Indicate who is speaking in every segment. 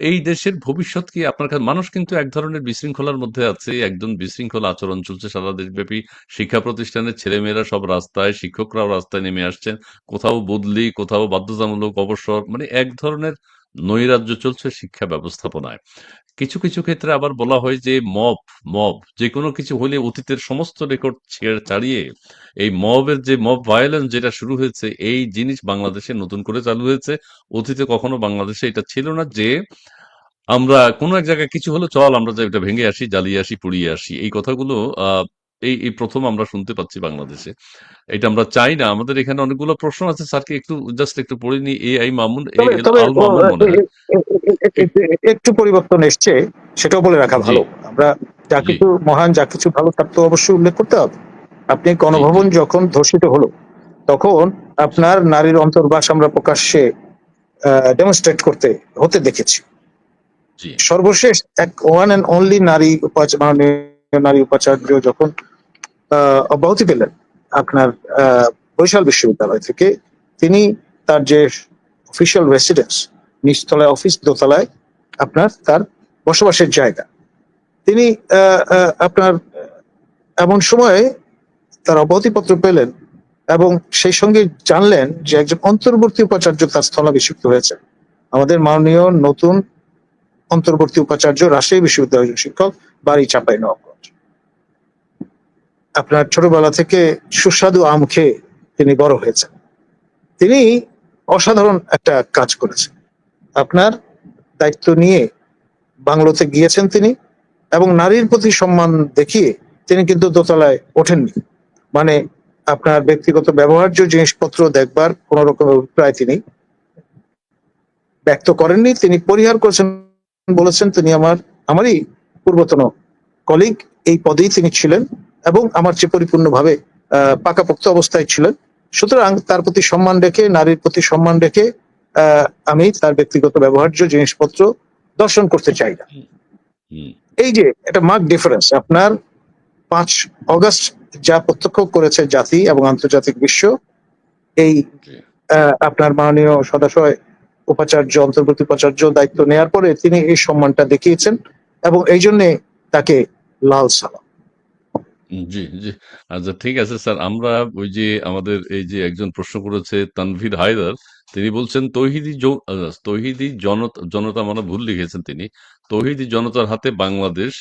Speaker 1: এই দেশের ভবিষ্যৎ কি আপনার কাছে? মানুষ কিন্তু এক ধরনের বিশৃঙ্খলার মধ্যে আছে। একজন বিশৃঙ্খল আচরণ চলছে সারা দেশব্যাপী। শিক্ষা প্রতিষ্ঠানের ছেলেমেয়েরা সব রাস্তায়, শিক্ষকরাও রাস্তায় নেমে আসছেন। কোথাও বদলি, কোথাও বাধ্যতামূলক অবসর মানে এক ধরনের নৈরাজ্য চলছে শিক্ষা ব্যবস্থাপনায়। কিছু কিছু ক্ষেত্রে আবার বলা হয় যে মব মব যে কোনো কিছু হলে অতীতের সমস্ত রেকর্ড ছেড়ে ছাড়িয়ে এই মবের যে মব ভায়োলেন্স যেটা শুরু হয়েছে, এই জিনিস বাংলাদেশে নতুন করে চালু হয়েছে। অতীতে কখনো বাংলাদেশে এটা ছিল না যে আমরা কোনো এক জায়গায় কিছু হলো চল আমরা যে এটা ভেঙে আসি, জ্বালিয়ে আসি, পুড়িয়ে আসি। এই কথাগুলো এই এই প্রথম আমরা শুনতে পাচ্ছি বাংলাদেশে। এটা আমরা চাই না। আমাদের এখানে অনেকগুলো প্রশ্ন আছে। স্যারকে একটু জাস্ট একটু পড়ে নি এ আই মামুন
Speaker 2: একটু পরিবর্তন এসছে সেটাও বলে রাখা ভালো। আমরা যা কিছু মহান যা কিছু ভালো তার তো অবশ্যই উল্লেখ করতে হবে। আপনি গণভবন যখন ধর্ষিত হলো তখন আপনার নারীর অন্তর্বাস আমরা প্রকাশ্যে ডেমনস্ট্রেট করতে হতে দেখেছি। সর্বশেষ এক ওয়ান অ্যান্ড অনলি নারী উপাচার মাননীয় নারী উপাচার্য যখন অব্যাহতি পেলেন আপনার বরিশাল বিশ্ববিদ্যালয় থেকে। তিনি তার যে অফিসিয়াল রেসিডেন্স নিচতলায় অফিস দোতলায় আপনার তার বসবাসের জায়গা। তিনি আপনার এমন সময়ে তার অব্যাহতিপত্র পেলেন এবং সেই সঙ্গে জানলেন যে একজন অন্তর্বর্তী উপাচার্য তার স্থলাভিষিক্ত হয়েছে। আমাদের মাননীয় নতুন অন্তর্বর্তী উপাচার্য রাজশাহী বিশ্ববিদ্যালয়ের শিক্ষক বাড়ি চাপাই নবাবগঞ্জ আপনার ছোটবেলা থেকে সুস্বাদু আম খেয়ে তিনি বড় হয়েছেন। তিনি অসাধারণ একটা কাজ করেছেন। আপনার দায়িত্ব নিয়ে বাংলোতে গিয়েছেন তিনি এবং নারীর প্রতি সম্মান দেখিয়ে তিনি কিন্তু দোতলায় ওঠেননি। মানে আপনার ব্যক্তিগত ব্যবহার্য জিনিসপত্র দেখবার কোন রকম অভিপ্রায় তিনি ব্যক্ত করেননি। তিনি পরিহার করেছেন, বলেছেন, তিনি আমার, আমারই পূর্বতন কলিগ এই পদেই তিনি ছিলেন। এবং আমার চেয়ে পরিপূর্ণভাবে আহ, পাকাপোক্ত অবস্থায় ছিলেন। সুতরাং তার প্রতি সম্মান রেখে নারীর প্রতি সম্মান রেখে আহ, আমি তার ব্যক্তিগত ব্যবহার্য জিনিসপত্র দর্শন করতে চাই না। এই যে একটা মার্ক ডিফারেন্স আপনার পাঁচ অগস্ট যা প্রত্যক্ষ করেছে জাতি এবং আন্তর্জাতিক বিশ্ব এই আপনার মাননীয় সদাশয় উপাচার্য অন্তর্বর্তী উপাচার্য দায়িত্ব নেয়ার পরে তিনি এই সম্মানটা দেখিয়েছেন এবং এই জন্যে তাকে লাল সালাম।
Speaker 1: জি, জি। আচ্ছা ঠিক আছে স্যার। আমরা ওই যে আমাদের এই যে একজন প্রশ্ন করেছে তানভীর হায়দার, তিনি বলছেন তৌহিদি জ আ তৌহিদি জনতা জনতা মানে ভুল লিখেছেন তিনি। তৌহিদি জনতার হাতে বাংলাদেশ,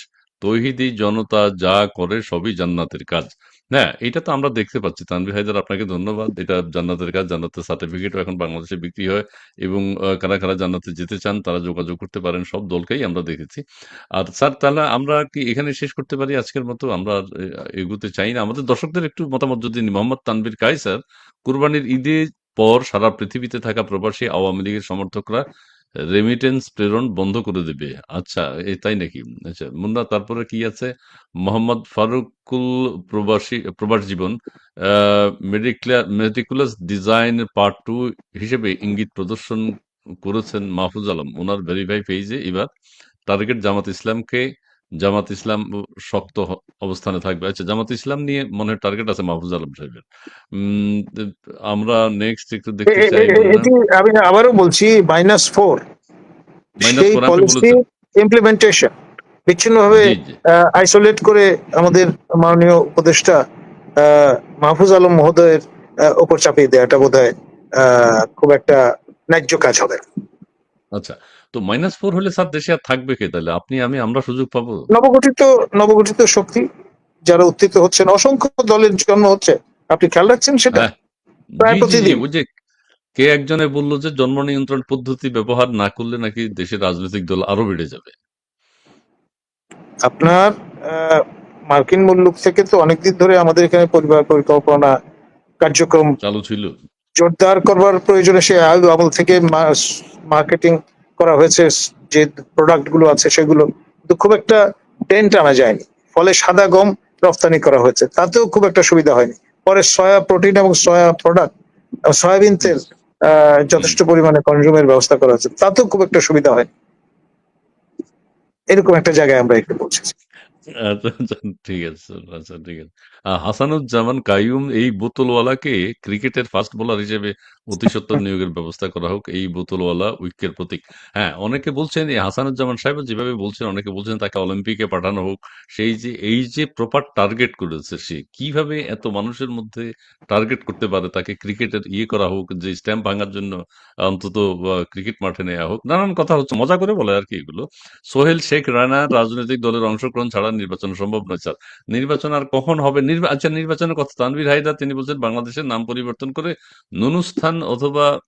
Speaker 1: তৌহিদি জনতা যা করে সবই জান্নাতের কাজ। হ্যাঁ, এটা তো আমরা দেখতে পাচ্ছি। তানভীর হায়দার আপনাকে ধন্যবাদ। এটা জান্নাতের কাজ, জান্নাতের সার্টিফিকেটও এখন বাংলাদেশে বিক্রি হয় এবং কারা, কারা জান্নাতে যেতে চান তারা যোগাযোগ করতে পারেন। সব দলকেই আমরা দেখেছি। আর স্যার তাহলে আমরা কি এখানে শেষ করতে পারি আজকের মতো? আমরা এগুতে চাই না। আমাদের দর্শকদের একটু মতামত যদি। মোহাম্মদ তানভীর কায়সার, কুরবানির ঈদের পর সারা পৃথিবীতে থাকা প্রবাসী আওয়ামী লীগের সমর্থকরা রেমিটেন্স প্রেরণ বন্ধ করে দেবে। আচ্ছা, এ তাই নাকি? আচ্ছা, মুন্না তারপরে কি আছে? মোহাম্মদ ফারুকুল প্রবাসী প্রবাস জীবন মেডিকুলাস ডিজাইন পার্ট টু হিসেবে ইঙ্গিত প্রদর্শন করেছেন মাহফুজ আলম। ওনার ভেরিফাই পেইজে এবার টার্গেট জামাত ইসলামকে জামাত ইসলাম শক্ত অবস্থানে থাকবে। আচ্ছা জামাত ইসলাম নিয়ে মনে টার্গেট আছে মাহফুজ আলম সাহেবের। আমরা নেক্সট একটু দেখতে চাই
Speaker 2: আমি আবারও বলছি মাইনাস ফোর
Speaker 1: মাইনাস 4 আপনি
Speaker 2: পলিসি ইমপ্লিমেন্টেশন বিচ্ছিন্নভাবে। আইসোলেট করে আমাদের মাননীয় উপদেষ্টা মাহফুজ আলম মহোদয়ের উপর চাপিয়ে দেওয়াটা বোধ হয় খুব একটা ন্যায্য কাজ হবে
Speaker 1: আচ্ছা। তো মাইনাস ফোর হলে স্যার দেশে আর থাকবে কে তাহলে? আপনি আমি আমরা সুযোগ পাবো?
Speaker 2: নবগঠিত নবগঠিত শক্তি যারা উত্থিত হচ্ছেন অসংখ্য দলের জন্ম হচ্ছে আপনি খেয়াল রাখছেন সেটা
Speaker 1: হ্যাঁ।
Speaker 2: প্রায়। প্রতিদিন
Speaker 1: যে কে একজনে বলল যে জন্ম নিয়ন্ত্রণ পদ্ধতি ব্যবহার না করলে নাকি দেশের রাজনৈতিক দল আরও বেড়ে যাবে।
Speaker 2: আপনার মার্কিন মুল্লুক থেকে তো অনেকদিন ধরে আমাদের এখানে পরিবার পরিকল্পনা কার্যক্রম
Speaker 1: চালু ছিল।
Speaker 2: জোরদার করবার প্রয়োজনে সে আমল থেকে মার্কেটিং করা হয়েছে যে প্রোডাক্টগুলো আছে সেগুলো। কিন্তু খুব একটা টেন্ট আনা যায়নি। ফলে সাদা গম রপ্তানি করা হয়েছে। তাতেও খুব একটা সুবিধা হয়নি। পরে সয়া প্রোটিন এবং সয়া প্রোডাক্ট সয়াবিন তেল যথেষ্ট পরিমাণে কনজিউমের ব্যবস্থা করা হয়েছে। তাতেও খুব একটা সুবিধা হয়নি। এরকম একটা জায়গায় আমরা একটু পৌঁছেছি।
Speaker 1: আচ্ছা, আচ্ছা, ঠিক আছে আচ্ছা ঠিক আছে। হাসানুজ্জামান কাইয়ুম এই বোতলওয়ালাকে ক্রিকেটের ফাস্ট বোলার হিসেবে অতি সত্বর নিয়োগের ব্যবস্থা করা হোক, এই বোতলওয়ালা উইকের প্রতীক। হ্যাঁ অনেকে বলছেন, এই হাসানুজ্জামান সাহেব যেভাবে বলছেন, অনেকে বলছেন তাকে অলিম্পিকে পাঠানো হোক, সেই যে, এই যে প্রপার টার্গেট করেছে সে, কীভাবে এত মানুষের মধ্যে টার্গেট করতে পারে, তাকে ক্রিকেটের ইয়ে করা হোক, যে স্ট্যাম্প ভাঙার জন্য অন্তত ক্রিকেট মাঠে নেওয়া হোক, নানান কথা হচ্ছে, মজা করে বলে আর কি এগুলো। সোহেল শেখ রানা রাজনৈতিক দলের অংশগ্রহণ ছাড়া নির্বাচন সম্ভব নয়, স্যার। নির্বাচন আর কখন হবে আচ্ছা নির্বাচনের কথা। তানভীর হায়দার, তিনি বলছেন, বাংলাদেশের নাম পরিবর্তন করে নুনুস্থান অথবা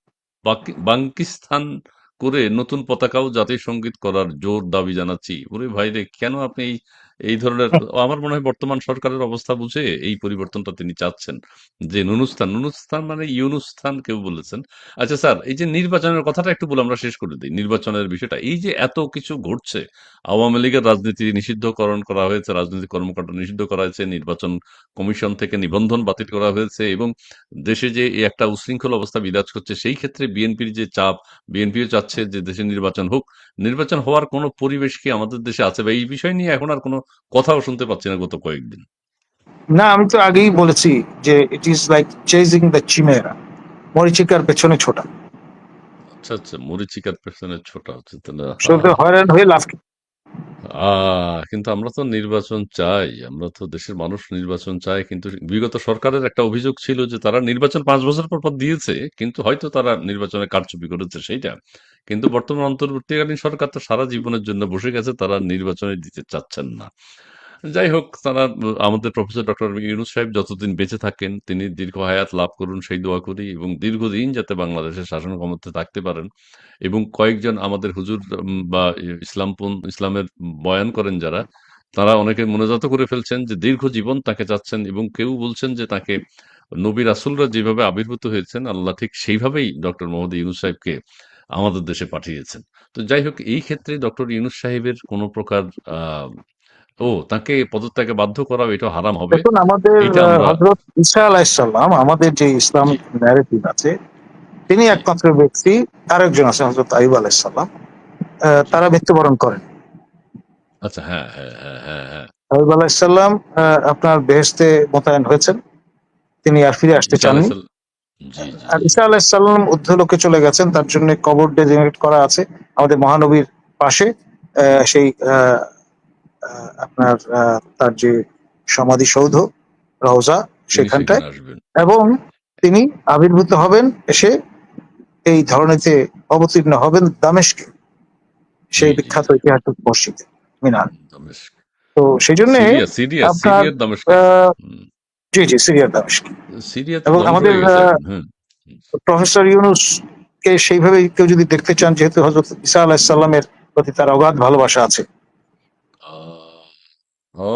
Speaker 1: বাকি- বাঙ্কিস্তান করে নতুন পতাকাও জাতীয় সংগীত করার জোর দাবি জানাচ্ছি। ওরে ভাইরে, কেন আপনি এই এই ধরনের আমার মনে হয় বর্তমান সরকারের অবস্থা বুঝে এই পরিবর্তনটা তিনি চাচ্ছেন। যে নুনুস্থান নুনুস্থান মানে ইউনুস্থান কেউ বলেছেন। আচ্ছা স্যার এই যে নির্বাচনের কথাটা একটু বলে আমরা শেষ করে দিই। নির্বাচনের বিষয়টা এই যে এত কিছু ঘটছে আওয়ামী লীগের রাজনীতি নিষিদ্ধকরণ করা হয়েছে রাজনৈতিক কর্মকাণ্ড নিষিদ্ধ করা হয়েছে নির্বাচন কমিশন থেকে নিবন্ধন বাতিল করা হয়েছে এবং দেশে যে একটা উশৃঙ্খল অবস্থা বিরাজ করছে সেই ক্ষেত্রে বিএনপির যে চাপ বিএনপিও চাচ্ছে যে দেশে নির্বাচন হোক। নির্বাচন হওয়ার কোনো পরিবেশ কি আমাদের দেশে আছে? বা এই বিষয় নিয়ে এখন আর কোনো কথাও শুনতে পাচ্ছি না গত কয়েকদিন।
Speaker 2: না আমি তো আগেই বলেছি যে it is like chasing the chimera মরিচিকার পেছনে ছোটা।
Speaker 1: আচ্ছা আচ্ছা মরিচিকার পেছনে ছোটা হচ্ছে তাহলে
Speaker 2: হয়রান হয়ে লাভ
Speaker 1: কিন্তু আমরা তো নির্বাচন চাই আমরা তো দেশের মানুষ নির্বাচন চায় কিন্তু বিগত সরকারের একটা অভিযোগ ছিল যে তারা নির্বাচন পাঁচ বছর পর পর দিয়েছে কিন্তু হয়তো তারা নির্বাচনে কারচুপি করেছে সেইটা কিন্তু বর্তমান অন্তর্বর্তীকালীন সরকার তো সারা জীবনের জন্য বসে গেছে, তারা নির্বাচনে দিতে চাচ্ছেন না। যাই হোক, তারা, আমাদের প্রফেসর ডক্টর ইউনুস সাহেব যতদিন বেঁচে থাকেন, তিনি দীর্ঘ হায়াত লাভ করুন, সেই দোয়া করি এবং দীর্ঘদিন যাতে বাংলাদেশের শাসন ক্ষমতায় থাকতে পারেন এবং কয়েকজন আমাদের হুজুর বা ইসলাম ইসলামের বয়ান করেন যারা, তারা অনেকে মনোজাত করে ফেলছেন যে দীর্ঘ জীবন তাকে চাচ্ছেন এবং কেউ বলছেন যে তাকে নবী রাসুলরা যেভাবে আবির্ভূত হয়েছেন, আল্লাহ ঠিক সেইভাবেই ডক্টর মোহাম্মদ ইউনুস সাহেবকে আমাদের দেশে পাঠিয়েছেন। তো যাই হোক এই ক্ষেত্রে ডক্টর ইউনুস সাহেবের কোনো প্রকার ও তাকে পদত্যাগে বাধ্য করা এটা হারাম হবে।
Speaker 2: আমাদের হজরত ঈসা আলাইসাল্লাম আমাদের যে ইসলাম ন্যারেটিভ আছে তিনি একমাত্র ব্যক্তি আরেকজন আছে হজরত আইব আলাইসাল্লাম আহ, তারা মৃত্যুবরণ করেন।
Speaker 1: আচ্ছা হ্যাঁ হ্যাঁ হ্যাঁ হ্যাঁ হ্যাঁ।
Speaker 2: আইব আলাইসাল্লাম আহ, আপনার বেহেস্তে মোতায়েন হয়েছেন। তিনি আর ফিরে আসতে চাননি। ঈসা ঊর্ধ্বলোকে চলে গেছেন তার জন্য কবর ডেজিগনেট করা আছে। আমাদের মহানবীর পাশে সেই আপনার তার যে সমাধিসৌধ রওজা
Speaker 1: তিনি
Speaker 2: সেখানটায়। এবং তিনি আবির্ভূত হবেন এসে এই ধরনেতে অবতীর্ণ হবেন দামেশকে সেই বিখ্যাত ঐতিহাসিক মসজিদে মিনার। তো সেই জন্য আপনার
Speaker 1: দামেস্কে
Speaker 2: জি জি সিরিয়ার দামেশক
Speaker 1: সিরিয়া
Speaker 2: এবং আমাদের প্রফেসর ইউনুস কে সেইভাবে কেউ যদি দেখতে চান যেহেতু হজরত ইসা আলাহিসাল্লামের প্রতি তার অগাধ ভালোবাসা আছে।
Speaker 1: ও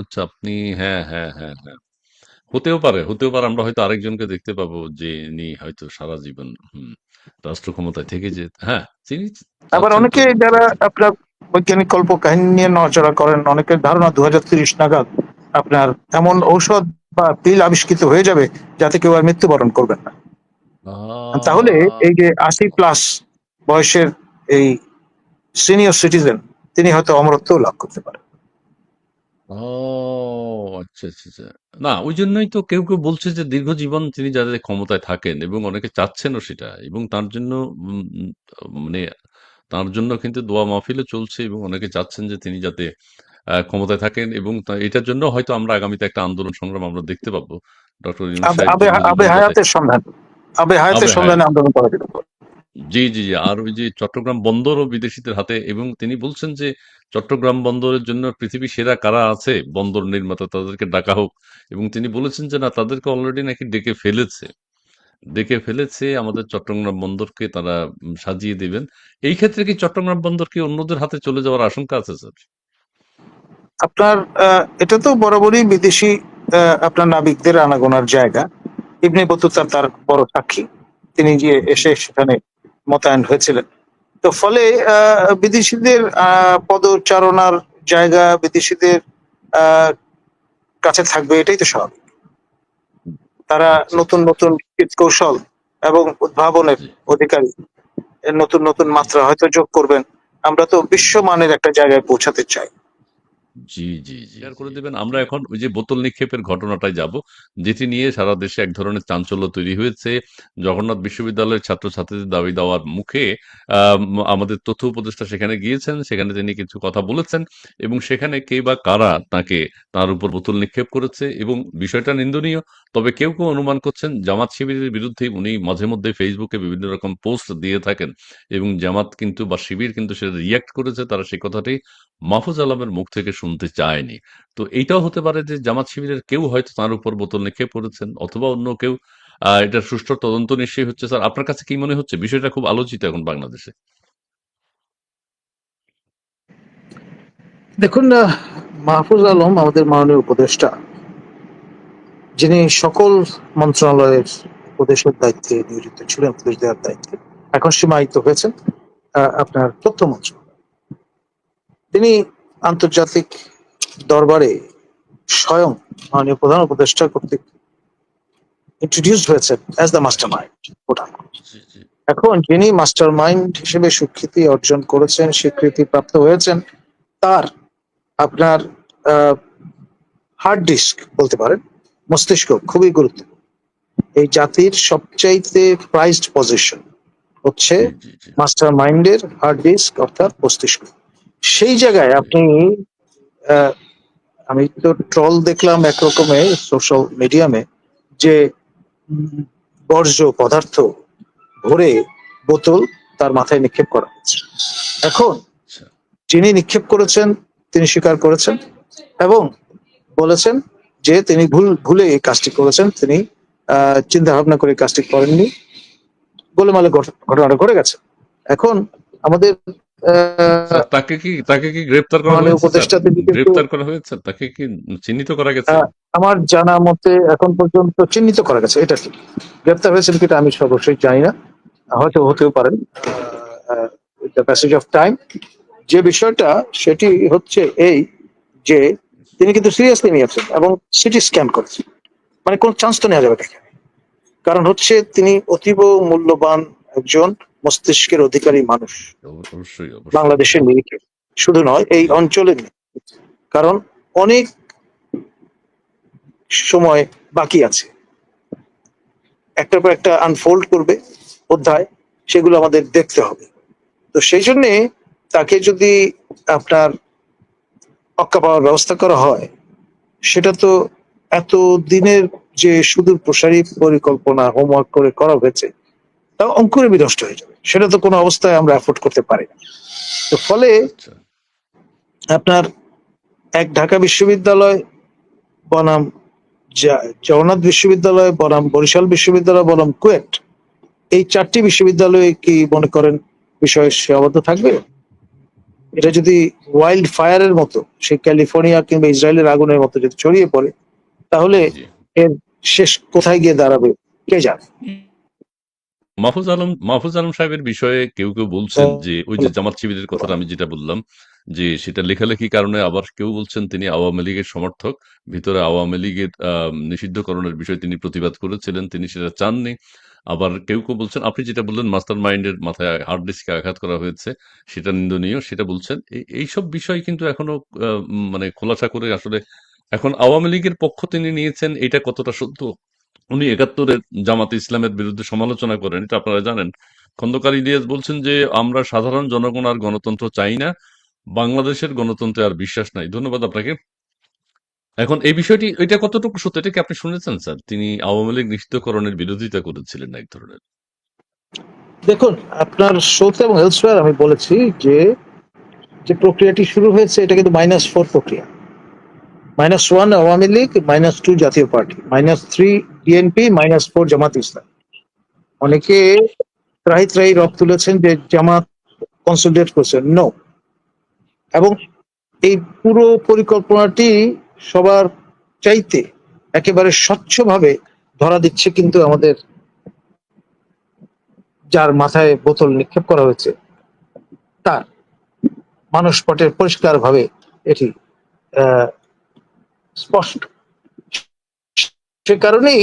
Speaker 1: আচ্ছা আপনি হ্যাঁ হ্যাঁ হ্যাঁ হ্যাঁ। হতেও পারে হতেও পারে আমরা হয়তো আরেকজনকে দেখতে পাবো যে ইনি হয়তো সারা জীবন রাষ্ট্র ক্ষমতায় থেকে যে হ্যাঁ তিনি
Speaker 2: আবার অনেকে যারা আপনার বৈজ্ঞানিক কল্প কাহিনী নিয়ে নড়াচড়া করেন অনেকের ধারণা দু হাজার তিরিশ নাগাদ এমন ঔষধ বা পিল আবিষ্কৃত হয়ে যাবে যাতে কেউ আর মৃত্যুবরণ করবেন না। তাহলে এই যে আশি প্লাস বয়সের এই সিনিয়র সিটিজেন তিনি হয়তো অমরত্ব লাভ করতে পারেন।
Speaker 1: ও আচ্ছা আচ্ছা আচ্ছা। না ওই জন্যই তো কেউ কেউ বলছে যে দীর্ঘ জীবন তিনি যাদের ক্ষমতায় থাকেন এবং অনেকে চাচ্ছেনও সেটা এবং তার জন্য মানে তার জন্য কিন্তু দোয়া মাহফিলও চলছে এবং অনেকে চাচ্ছেন যে তিনি যাতে ক্ষমতায় থাকেন এবং এটার জন্য হয়তো আমরা আগামীতে একটা আন্দোলন সংগ্রাম আমরা দেখতে পাবো। ডক্টর ইউনুস
Speaker 2: আবে
Speaker 1: সাহেব
Speaker 2: আবে
Speaker 1: যদি
Speaker 2: আবে
Speaker 1: যাতে
Speaker 2: হায়াতের সন্ধান। আবে হায়াতের সন্ধানে আন্দোলন করা যেতে পারে।
Speaker 1: জি জি জি। আর ওই যে চট্টগ্রাম বন্দরও বিদেশিদের হাতে এবং তিনি বলছেন যে চট্টগ্রাম বন্দরের জন্য পৃথিবী সেরা কারা আছে? বন্দর নির্মাতা তাদেরকে ডাকা হোক। এবং তিনি বলেছেন যে না তাদেরকে অলরেডি নাকি ডেকে ফেলেছে। ডেকে ফেলেছে আমাদের চট্টগ্রাম বন্দরকে তারা সাজিয়ে দিবেন। এই ক্ষেত্রে কি চট্টগ্রাম বন্দর কি অন্যদের হাতে চলে যাওয়ার আশঙ্কা আছে স্যার?
Speaker 2: আপনার এটা তো বরাবরই বিদেশি আপনার নাবিকদের আনাগোনার জায়গা। ইবনে বতুতা তার বড় সাক্ষী। তিনি গিয়ে এসে সেখানে মোতায়েন হয়েছিলেন। তো ফলে বিদেশিদের পদচারণার জায়গা বিদেশিদের কাছে থাকবে, এটাই তো স্বাভাবিক। তারা নতুন নতুন কৌশল এবং উদ্ভাবনের অধিকারী। নতুন নতুন মাত্রা হয়তো যোগ করবেন। আমরা তো বিশ্বমানের একটা জায়গায় পৌঁছাতে চাই।
Speaker 1: জি, জি, জি, শেয়ার করে দিবেন। আমরা এখন ওই যে বোতল নিক্ষেপের ঘটনাটায় যাব। যেটি নিয়ে সারা দেশে এক ধরনের চাঞ্চল্য তৈরি হয়েছে। জগন্নাথ বিশ্ববিদ্যালয়ের ছাত্রছাত্রীদের দাবি দেওয়ার মুখে আম আমাদের তথ্য উপদেষ্টা সেখানে গিয়েছেন। সেখানে তিনি কিছু কথা বলেছেন এবং সেখানে কে বা কারা তাকে তার উপর বোতল নিক্ষেপ করেছে এবং বিষয়টা নিন্দনীয়। তবে কেউ, কেউ অনুমান করছেন জামাত শিবিরের বিরুদ্ধে উনি মাঝে মধ্যে ফেসবুকে বিভিন্ন রকম পোস্ট দিয়ে থাকেন এবং জামাত কিন্তু বা শিবির কিন্তু সেটা রিঅ্যাক্ট করেছে। তারা সেই কথাটি মাহফুজ আলমের মুখ থেকে শুনতে চায়নি। তো এইটাও হতে পারে যে জামাত শিবিরের কেউ হয়তো তার উপর বোতল নিক্ষেপ করেছেন অথবা অন্য কেউ আ এটার সুষ্ঠু তদন্ত নিশ্চয়ই হচ্ছে। স্যার, আপনার কাছে কি মনে হচ্ছে? বিষয়টা খুব আলোচিত এখন বাংলাদেশে।
Speaker 2: দেখুন মাহফুজ আলম আমাদের মাননীয় উপদেষ্টা যিনি সকল মন্ত্রণালয়ের উপদেশের দায়িত্বে নিয়োজিত ছিলেন, উপদেশ দেওয়ার দায়িত্বে, এখন সীমায়িত হয়েছেন আপনার তথ্য মন্ত্রণালয় তিনি আন্তর্জাতিক দরবারে স্বয়ং মাননীয় প্রধান উপদেষ্টা কর্তৃক ইন্ট্রোডিউসড হয়েছে অ্যাজ দ্য মাস্টার মাইন্ড। এখন যিনি মাস্টার মাইন্ড হিসেবে স্বীকৃতি অর্জন করেছেন স্বীকৃতি প্রাপ্ত হয়েছেন তার আপনার হার্ড ডিস্ক বলতে পারেন মস্তিষ্ক খুবই গুরুত্বপূর্ণ এই জাতির সবচাইতে প্রাইজড পজিশন হচ্ছে। মাস্টার মাইন্ডের হার্ড ডিস্ক অর্থাৎ মস্তিষ্ক সেই জায়গায় আপনি আমি তো ট্রল দেখলাম একরকমে সোশ্যাল মিডিয়ামে যে বর্জ্য পদার্থ ভরে বোতল তার মাথায় নিক্ষেপ করা হয়েছে। এখন
Speaker 1: আচ্ছা।
Speaker 2: যিনি নিক্ষেপ করেছেন তিনি স্বীকার করেছেন এবং বলেছেন যে তিনি ভুল ভুলে এই কাজটি করেছেন তিনি আহ, চিন্তা ভাবনা করে এই কাজটি করেননি। গোলেমালে ঘট- ঘটনাটা ঘটে গেছে। এখন আমাদের
Speaker 1: তাকে কি তাকে কি গ্রেপ্তার করা হয়েছে গ্রেপ্তার করা হয়েছে? তাকে কি চিহ্নিত করা গেছে?
Speaker 2: আমার জানা মতে এখন পর্যন্ত চিহ্নিত করা গেছে এটা ঠিক। গ্রেপ্তার হয়েছেন কিনা আমি অবশ্যই জানি না হয়তো হতেও পারেন দ্য প্যাসেজ অফ টাইম যে বিষয়টা সেটি হচ্ছে এই যে তিনি কিন্তু সিরিয়াসলি নিয়েছেন এবং সিটি স্ক্যান করেছেন। মানে কোন চান্স তো নেওয়া যাবে তাকে। কারণ হচ্ছে তিনি অতীব মূল্যবান একজন মস্তিষ্কের অধিকারী মানুষ। বাংলাদেশের নিরিখে শুধু নয় এই অঞ্চলের কারণ অনেক সময় বাকি আছে। একটার পর একটা আনফোল্ড করবে অধ্যায় সেগুলো আমাদের দেখতে হবে। তো সেই জন্যে তাকে যদি আপনার অক্কা পাওয়ার ব্যবস্থা করা হয় সেটা তো এত দিনের যে সুদূর প্রসারী পরিকল্পনা হোমওয়ার্ক করে করা হয়েছে তা অঙ্কুরে বিনষ্ট হয়ে যাবে। সেটা তো কোনো অবস্থায় আমরা অ্যাফোর্ড করতে পারি না তো ফলে
Speaker 1: আচ্ছা।
Speaker 2: আপনার এক ঢাকা বিশ্ববিদ্যালয় বনাম জগন্নাথ বিশ্ববিদ্যালয় বনাম বরিশাল বিশ্ববিদ্যালয় বনাম কুয়েট এই চারটি বিশ্ববিদ্যালয়ে কি মনে করেন বিষয়ে সীমাবদ্ধ থাকবে এটা যদি ওয়াইল্ড ফায়ারের মতো সেই ক্যালিফোর্নিয়া কিংবা ইসরায়েলের আগুনের মতো যদি ছড়িয়ে পড়ে তাহলে। এর শেষ কোথায় গিয়ে দাঁড়াবে কে জানে
Speaker 1: মাহফুজ আলম মাহফুজ আলম সাহেবের বিষয়ে কেউ কেউ বলছেন যে ওই যে জামাত শিবিরের কথাটা আমি যেটা বললাম যে সেটা লেখালেখি কারণে আবার কেউ বলছেন তিনি আওয়ামী লীগের সমর্থক। ভিতরে আওয়ামী লীগের আহ, নিষিদ্ধকরণের বিষয়ে তিনি প্রতিবাদ করেছিলেন তিনি সেটা চাননি। আবার কেউ কেউ বলছেন আপনি যেটা বললেন মাস্টার মাইন্ডের মাথায় হার্ড ডিস্কে আঘাত করা হয়েছে সেটা নিন্দনীয় সেটা বলছেন। এই- এইসব বিষয় কিন্তু এখনও মানে খোলাসা করে আসলে এখন আওয়ামী লীগের পক্ষ তিনি নিয়েছেন এটা কতটা সত্য? উনি একাত্তরের জামাতে ইসলামের বিরুদ্ধে সমালোচনা করেন, এটা আপনারা জানেন। খন্দকার ইলিয়াস বলছেন যে, আমরা সাধারণ জনগণ আর গণতন্ত্র চাই না, বাংলাদেশের গণতন্ত্রে আর বিশ্বাস নাই। ধন্যবাদ আপনাকে। এখন এই বিষয়টি, এটা কতটুকু সত্য, এটা কি আপনি শুনেছেন, স্যার? তিনি আওয়ামী লীগ নিষিদ্ধকরণের বিরোধিতা করেছিলেন এক ধরনের।
Speaker 2: দেখুন, আপনার শোতে এবং হেলসওয়্যার আমি বলেছি যে যে প্রক্রিয়াটি শুরু হয়েছে, এটা কিন্তু মাইনাস ফোর প্রক্রিয়া। Minus one Awami League minus two Jatiya Party. Minus three BNP minus four Jamaat Islam. অনেকে ত্রাহি ত্রাহি রব তুলেছেন যে জামাত কনসোলিডেট করছেন নো এবং এই পুরো পরিকল্পনাটি সবার চাইতে একেবারে স্বচ্ছভাবে ধরা দিচ্ছে কিন্তু আমাদের যার মাথায় বোতল নিক্ষেপ করা হয়েছে, তার মানুষ পটের পরিষ্কার ভাবে এটি স্পষ্ট সে কারণেই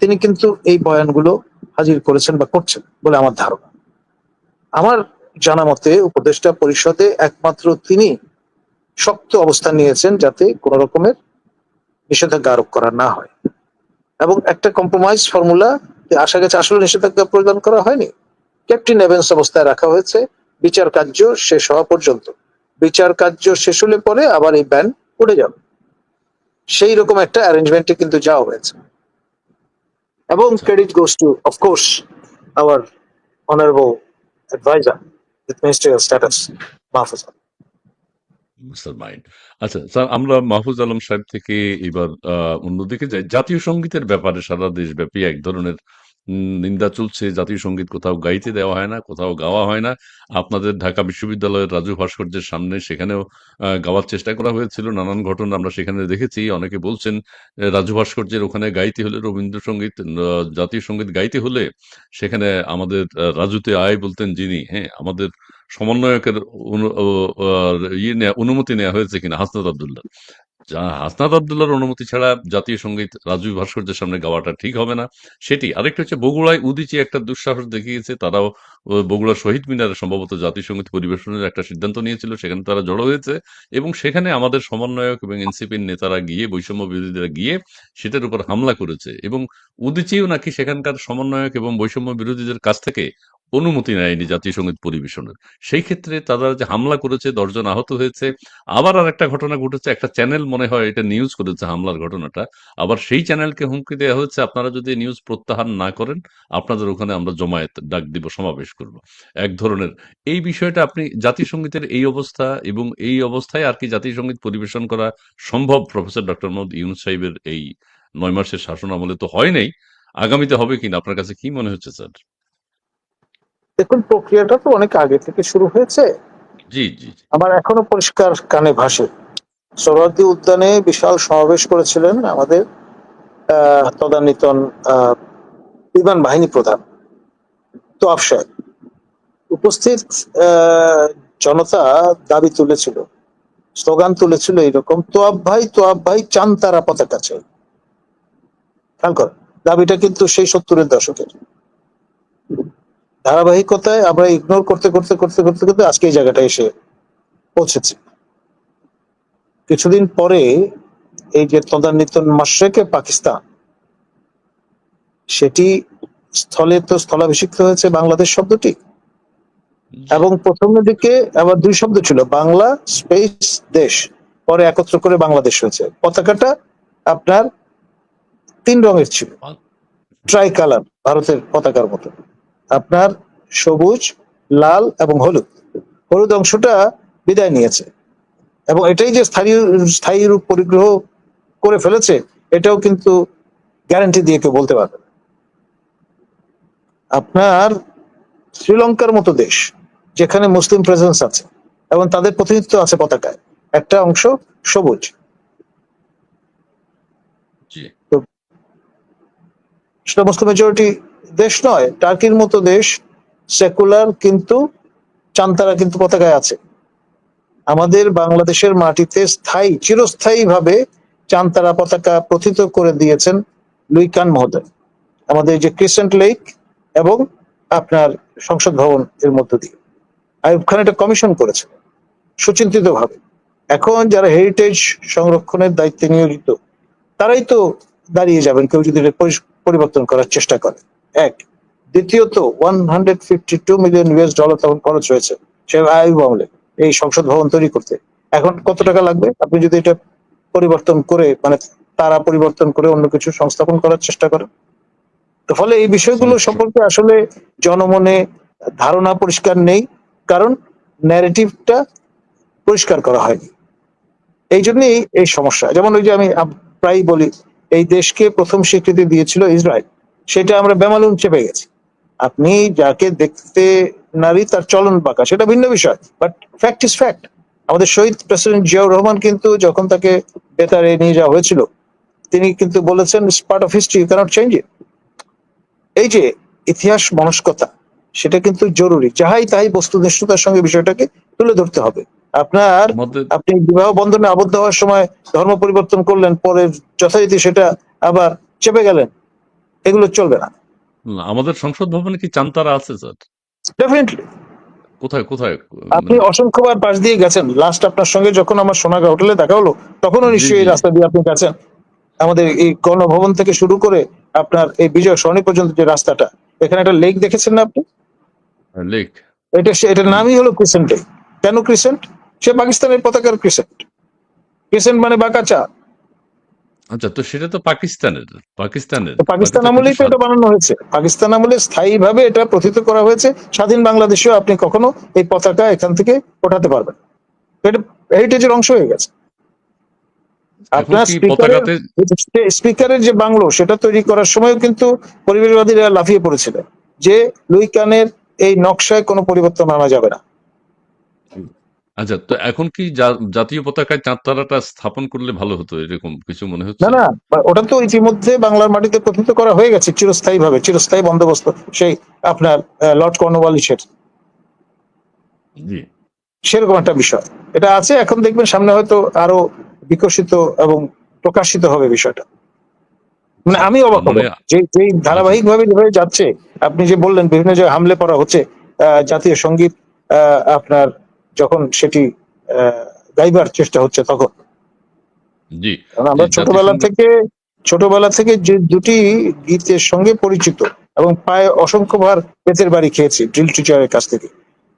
Speaker 2: তিনি কিন্তু এই বয়ানগুলো হাজির করেছেন বা করছেন বলে আমার ধারণা। আমার জানা মতে উপদেষ্টা পরিষদে একমাত্র তিনি শক্ত অবস্থান নিয়েছেন যাতে কোন রকমের নিষেধাজ্ঞা আরোপ করা না হয়। এবং একটা কম্প্রোমাইজ ফর্মুলা আসা গেছে, আসলে নিষেধাজ্ঞা প্রদান করা হয়নি। ক্যাপ্টেন এভেন্স অবস্থায় রাখা হয়েছে, বিচার কার্য শেষ হওয়া পর্যন্ত। বিচার কার্য শেষ হলে পরে আবার এই ব্যান উঠে যাবে। সেই রকম একটা অ্যারেঞ্জমেন্টে কিন্তু যাওয়া হয়েছে। এবং credit goes to of course our honourable adviser with ministerial status Mahfuz
Speaker 1: আচ্ছা স্যার আমরা মাহফুজ আলম সাহেব থেকে এবার অন্যদিকে যাই। জাতীয় সঙ্গীতের ব্যাপারে সারা দেশব্যাপী এক ধরনের নিন্দা চলছে, জাতীয় সংগীত কোথাও গাইতে দেওয়া হয় না, কোথাও গাওয়া হয় না। আপনাদের ঢাকা বিশ্ববিদ্যালয়ের রাজু ভাস্কর্যের সামনে সেখানেও গাওয়ার চেষ্টা করা হয়েছিল। নানান ঘটনা আমরা সেখানে দেখেছি। অনেকে বলছেন রাজু ভাস্কর্যের ওখানে গাইতে হলে রবীন্দ্রসঙ্গীত জাতীয় সংগীত গাইতে হলে সেখানে আমাদের রাজুতে আয় বলতেন যিনি। হ্যাঁ আমাদের সমন্বয়কের ইয়ে অনুমতি নেওয়া হয়েছে কিনা, হাসনাত আবদুল্লাহ। হাসনাত আবদুল্লাহর অনুমতি ছাড়া জাতীয় সংগীত রাজু ভাস্কর্যের সামনে গাওয়াটা ঠিক হবে না, সেটি আরেকটা হচ্ছে বগুড়ায় উদিচি একটা দুঃসাহস দেখিয়েছে, তারাও বগুড়া শহীদ মিনারে সম্ভবত জাতীয় সংগীত পরিবেশনের একটা সিদ্ধান্ত নিয়েছিল, সেখানে তারা জড়ো হয়েছে এবং সেখানে আমাদের সমন্বয়ক এবং এনসিপির নেতারা গিয়ে, বৈষম্য বিরোধীরা গিয়ে সেটার উপর হামলা করেছে এবং উদিচিও নাকি সেখানকার সমন্বয়ক এবং বৈষম্য বিরোধীদের কাছ থেকে অনুমতি নেয়নি জাতীয় সংগীত পরিবেশনের। সেই ক্ষেত্রে তারা যে হামলা করেছে, দশজন আহত হয়েছে, আবার আর একটা ঘটনা ঘটেছে, একটা চ্যানেল মনে হয় এটা নিউজ করেছে হামলার ঘটনাটা। আবার সেই চ্যানেলকে হুমকি দেওয়া হচ্ছে আপনারা যদি নিউজ প্রত্যাহার না করেন আপনাদের ওখানে আমরা জমায়েত ডাক দিব সমাবেশ করব। এক ধরনের। এই বিষয়টা আপনি জাতীয় সঙ্গীতের এই অবস্থা এবং এই অবস্থায় আর কি জাতীয় সংগীত পরিবেশন করা সম্ভব প্রফেসর ডক্টর মোহাম্মদ ইউনুস সাহেবের এই নয় মাসের শাসন আমলে তো হয় নাই। আগামীতে হবে কিনা? আপনার কাছে কি মনে হচ্ছে স্যার?
Speaker 2: দেখুন প্রক্রিয়াটা তো অনেক আগে থেকে শুরু হয়েছে।
Speaker 1: জি জি।
Speaker 2: আমার এখনও পরিষ্কার কানে ভাসে। সোহরাওয়ার্দী উদ্যানে বিশাল সমাবেশ করেছিলেন আমাদের তদানীতন বিমান বাহিনী প্রধান তো সাহেব উপস্থিত জনতা দাবি তুলেছিল, স্লোগান তুলেছিল এইরকম, তোয়াব ভাই তোয়াব ভাই, চান তারা পতাকা চাই। দাবিটা কিন্তু সেই সত্তরের দশকের। ধারাবাহিকতায় আমরা ইগনোর করতে করতে করতে করতে করতে আজকে এই জায়গাটা এসে পৌঁছেছি। কিছুদিন পরে এই যে তদানীতন মাসরেকে পাকিস্তান সেটি স্থলে তো স্থলাভিষিক্ত হয়েছে বাংলাদেশ শব্দটি। এবং প্রথমের দিকে আবার দুই শব্দ ছিল বাংলা স্পেস দেশ। পরে একত্র করে বাংলাদেশ হয়েছে। পতাকাটা আপনার তিন রঙের ছিল। ট্রাই কালার ভারতের পতাকার মতো। আপনার সবুজ লাল এবং হলুদ। হলুদ অংশটা বিদায় নিয়েছে। এবং এটাই যে স্থায়ী স্থায়ী রূপ পরিগ্রহ করে ফেলেছে এটাও কিন্তু গ্যারান্টি দিয়ে কেউ বলতে পারবে না। আপনার শ্রীলঙ্কার মতো দেশ যেখানে মুসলিম প্রেজেন্স আছে এবং তাদের প্রতিনিধিত্ব আছে পতাকায় একটা অংশ সবুজ। সেটা মুসলিম মেজরিটি দেশ নয় টার্কির মতো দেশ সেকুলার কিন্তু চান্তারা কিন্তু পতাকায় আছে। আমাদের বাংলাদেশের মাটিতে স্থায়ী চিরস্থায়ী ভাবে চান্তারা পতাকা প্রথিত করে দিয়েছেন লুইকান মহোদয়। আমাদের যে ক্রিসেন্ট লেক এবং আপনার সংসদ ভবন এর মধ্য দিয়ে। আইব খান এটা কমিশন করেছে সুচিন্তিত ভাবে এখন যারা হেরিটেজ সংরক্ষণের দায়িত্বে নিয়োজিত, তারাই তো দাঁড়িয়ে যাবেন কেউ যদি পরিবর্তন করার চেষ্টা করে। এক। দ্বিতীয়ত one hundred fifty two million US dollar তখন খরচ হয়েছে সে আয়ু আমলে এই সংসদ ভবন তৈরি করতে। এখন কত টাকা লাগবে? আপনি যদি এটা পরিবর্তন করে মানে তারা পরিবর্তন করে অন্য কিছু সংস্থাপন করার চেষ্টা করেন। তো ফলে এই বিষয়গুলো সম্পর্কে আসলে জনমনে ধারণা পরিষ্কার নেই, কারণ ন্যারেটিভটা পরিষ্কার করা হয়নি। এই জন্যই এই সমস্যা। যেমন ওই যে আমি প্রায়ই বলি, এই দেশকে প্রথম স্বীকৃতি দিয়েছিল ইসরায়েল। সেটা আমরা বেমালুম চেপে গেছি। আপনি যাকে দেখতে নারী তার চলন বাঁকা সেটা ভিন্ন বিষয় বাট ফ্যাক্ট ইজ ফ্যাক্ট আমাদের শহীদ প্রেসিডেন্ট জিয়াউর রহমান কিন্তু যখন তাকে বেতারে নিয়ে যাওয়া হয়েছিল তিনি কিন্তু বলেছেন part of history you cannot change it এই যে ইতিহাস মনস্কতা সেটা কিন্তু জরুরি। যাহাই তাই বস্তুনিষ্ঠতার সঙ্গে বিষয়টাকে তুলে ধরতে হবে। আপনার আপনি বিবাহ বন্ধনে আবদ্ধ হওয়ার সময় ধর্ম পরিবর্তন করলেন পরে যথারীতি সেটা আবার চেপে গেলেন এগুলো চলবে না।
Speaker 1: আমাদের সংসদ ভবনে কি চান্তারা আছে স্যার?
Speaker 2: ডেফিনেটলি
Speaker 1: কোথায় কোথায়?
Speaker 2: আপনি
Speaker 1: মানে
Speaker 2: অসংখ্যবার পাশ দিয়ে গেছেন। লাস্ট আপনার সঙ্গে যখন আমার সোনাগা হোটেলে দেখা হলো তখনও নিশ্চয়ই এই রাস্তা দিয়ে আপনি গেছেন। আমাদের এই গণভবন থেকে শুরু করে আপনার এই বিজয় সরণি পর্যন্ত যে রাস্তাটা এখানে একটা লেক দেখেছেন না আপনি?
Speaker 1: লেক
Speaker 2: এটা সে- এটার নামই হলো ক্রিসেন্টে কেন ক্রিসেন্ট সে পাকিস্তানের পতাকার ক্রিসেন্ট ক্রিসেন্ট মানে বাঁকাচা
Speaker 1: আচ্ছা তো সেটা তো পাকিস্তানের পাকিস্তানের
Speaker 2: পাকিস্তান আমলেই তো এটা বানানো হয়েছে। পাকিস্তান আমলে স্থায়ীভাবে এটা প্রথিত করা হয়েছে। স্বাধীন বাংলাদেশেও আপনি কখনো এই পতাকা এখান থেকে ওঠাতে পারবেন এটা হেরিটেজের অংশ হয়ে গেছে। আপনার স্পিকারের যে বাংলো সেটা তৈরি করার সময়ও কিন্তু পরিবেশবাদীরা লাফিয়ে পড়েছিলেন। যে লুই কানের এই নকশায় কোনো পরিবর্তন আনা যাবে না।
Speaker 1: আচ্ছা তো এখন কি জা- জাতীয় পতাকায় চাঁদ তারাটা স্থাপন করলে ভালো হতো? এরকম কিছু মনে
Speaker 2: না
Speaker 1: হচ্ছে
Speaker 2: না ওটা তো ইতিমধ্যে বাংলার মাটিতে প্রথিত করা হয়ে গেছে চিরস্থায়ী ভাবে চিরস্থায়ী বন্দোবস্ত সেই আপনার আহ, লর্ড কর্নওয়ালিসের
Speaker 1: জি।
Speaker 2: সেরকম একটা বিষয়। এটা আছে এখন দেখবেন সামনে হয়তো আরও বিকশিত এবং প্রকাশিত হবে বিষয়টা। মানে আমি অবাক হব।
Speaker 1: মানে
Speaker 2: যে যে ধারাবাহিক ভাবে যেভাবে যাচ্ছে আপনি যে বললেন বিভিন্ন জায়গায় হামলে করা হচ্ছে আহ, জাতীয় সংগীত আহ, আপনার যখন সেটি গাইবার চেষ্টা হচ্ছে তখন।
Speaker 1: জি।
Speaker 2: আমরা ছোটবেলা থেকে ছোটবেলা থেকে যে দুটি গীতের সঙ্গে পরিচিত এবং প্রায় অসংখ্যবার পেতের বাড়ি খেয়েছি ড্রিল টিচারের কাছ থেকে।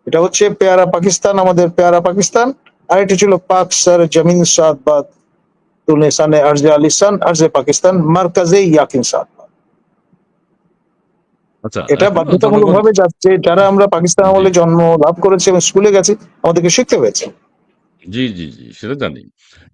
Speaker 2: এটা হচ্ছে পেয়ারা পাকিস্তান আমাদের পেয়ারা পাকিস্তান আর এটি ছিল পাক স্যার জামিন সাদ বাদ তুলে সানে আরজে আলিসান আরজে পাকিস্তান মার্কাজে ইয়াকিন সাদ
Speaker 1: আচ্ছা
Speaker 2: এটা বাধ্যতামূলক ভাবে যাচ্ছে যারা আমরা পাকিস্তান আমলে জন্ম লাভ করেছি এবং স্কুলে গেছি আমাদেরকে শিখতে হয়েছে।
Speaker 1: জি জি জি সেটা জানি।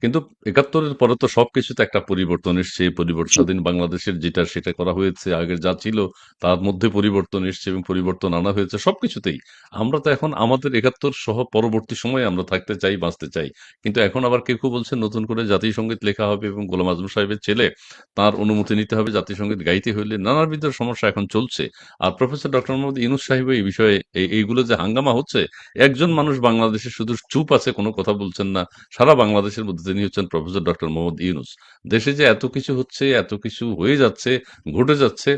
Speaker 1: কিন্তু একাত্তরের পরে তো সবকিছুতে একটা পরিবর্তন এসছে এই পরিবর্তন বাংলাদেশের যেটা সেটা করা হয়েছে আগের যা ছিল তার মধ্যে পরিবর্তন এসছে এবং পরিবর্তন আনা হয়েছে সবকিছুতেই। আমরা তো এখন আমাদের একাত্তর সহ পরবর্তী সময়ে আমরা থাকতে চাই বাঁচতে চাই। কিন্তু এখন আবার কেউ কেউ বলছে নতুন করে জাতীয় সংগীত লেখা হবে এবং গোলাম আজম সাহেবের ছেলে তার অনুমতি নিতে হবে জাতীয় সংগীত গাইতে হইলে নানাবিধ সমস্যা এখন চলছে। আর প্রফেসর ডক্টর মোহাম্মদ ইউনুস সাহেব এই বিষয়ে এই- এইগুলো যে হাঙ্গামা হচ্ছে একজন মানুষ বাংলাদেশে শুধু চুপ আছে কোনো কথা বলছেন না, সারা বাংলাদেশের মধ্যে তিনি হচ্ছেন প্রফেসর ডক্টর মোহাম্মদ ইউনুস। দেশে যে এত কিছু হচ্ছে, এত কিছু হয়ে যাচ্ছে, ঘটে যাচ্ছে,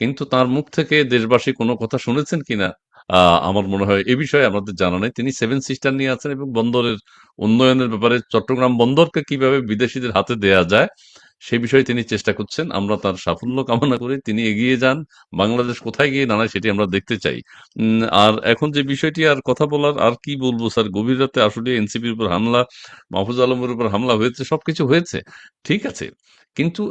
Speaker 1: কিন্তু তার মুখ থেকে দেশবাসী কোনো কথা শুনেছেন কিনা আমার মনে হয় এ বিষয়ে আমাদের জানা নেই। তিনি সেভেন সিস্টার নিয়ে আছেন এবং বন্দরের উন্নয়নের ব্যাপারে চট্টগ্রাম বন্দরকে কীভাবে বিদেশিদের হাতে দেয়া যায় সেই বিষয়ে তিনি চেষ্টা করছেন, আমরা তার সাফল্য কামনা করি তিনি এগিয়ে যান, বাংলাদেশ কোথায় গিয়ে দাঁড়ায় সেটি আমরা দেখতে চাই। আর এখন যে বিষয়টি আর কথা বলার, আর কি বলব স্যার? গভীর রাতে আসলে এনসিপির উপর হামলা, মাহফুজ আলমের উপর হামলা হয়েছে, সবকিছু হয়েছে, ঠিক আছে। কিন্তু